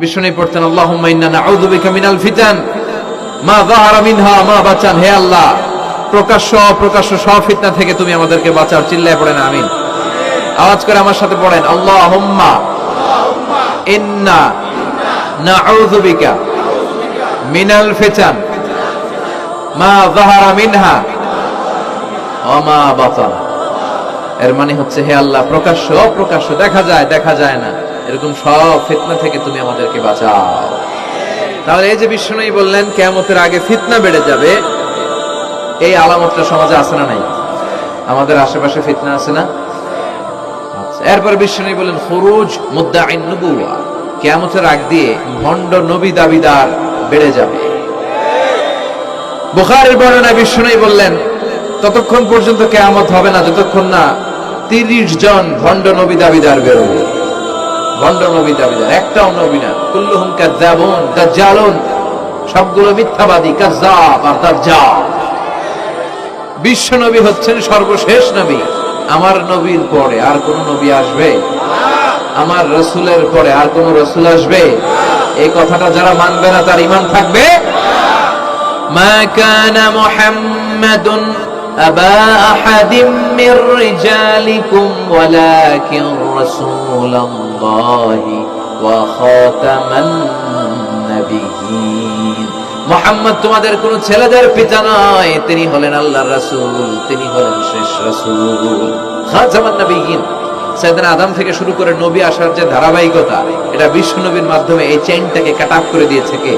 বিষ্ণু পড়তেন ইন্না বিকা মিনাল ফিতান। মা যাহারা মিনহা, মা বাঁচান, হে আল্লাহ। প্রকাশ্য, অপ্রকাশ্য সব ফিতনা থেকে তুমি আমাদেরকে বাঁচাও, চিল্লায় পড়েন আমিন। আওয়াজ করে আমার সাথে পড়েন, আল্লাহুম্মা ইন্না নাউযু বিকা মিনাল ফিতান। মা যাহারা মিনহা ওয়া মা বাতান এর মানে হচ্ছে, হে আল্লাহ, প্রকাশ্য, অপ্রকাশ্য, দেখা যায় দেখা যায় না। এরকম সব ফিতনা থেকে তুমি আমাদেরকে বাঁচাও। তাহলে এই যে বিষ্ণুই বললেন কেয়ামতের আগে ফিতনা বেড়ে যাবে। এই আলামতটা সমাজে আছে না নাই? আমাদের আশেপাশে ফিতনা আছে না? আচ্ছা, এরপর বিষ্ণুই বলেন খুরুজ মুদ্দাইন নবুয়া কেয়ামতের আগ দিয়ে ভণ্ড নবী দাবিদার বেড়ে যাবে। বুখারের বর্ণনায় বিষ্ণুই বললেন ততক্ষণ পর্যন্ত কেয়ামত হবে না যতক্ষণ না তিরিশ জন ভণ্ড নবী দাবিদার বেরোবে। নবী নবী না। সবগুলো মিথ্যাবাদী আর বিশ্ব নবী হচ্ছেন সর্বশেষ নবী। আমার নবীর পরে আর কোন নবী আসবে? আমার রসুলের পরে আর কোন রসুল আসবে? এই কথাটা যারা মানবে না, তার ইমান থাকবে? মা কানা মুহাম্মাদুন أبا أحد من رجالكم ولكن رسول الله وخاتم النبيين মোহাম্মদ তোমাদের কোন ছেলেদের পিতা নয় তিনি হলেন আল্লাহর রাসূল তিনি হলেন শেষ রাসূল খাজামান নবীন সাইয়েদনা আদম থেকে শুরু করে নবী আসার যে ধারাবাহিকতা এটা বিশ্ব নবীর মাধ্যমে এই চেইনটাকে কাট আপ করে দিয়েছে কে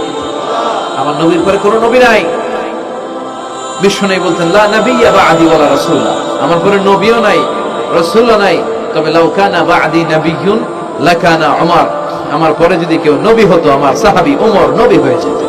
আমার নবীর পরে কোনো নবী নাই বিশ্ব নাই বলতেন, লা নবী বা আদি ওয়ালা রাসূলুল্লাহ আমার পরে নবীও নাই, রাসূলও নাই। তবে লাউ কানা বাদি নবিয়্যুন লাকানা উমর। আমার পরে যদি কেউ নবী হতো, আমার সাহাবী ওমর নবী হয়ে যেত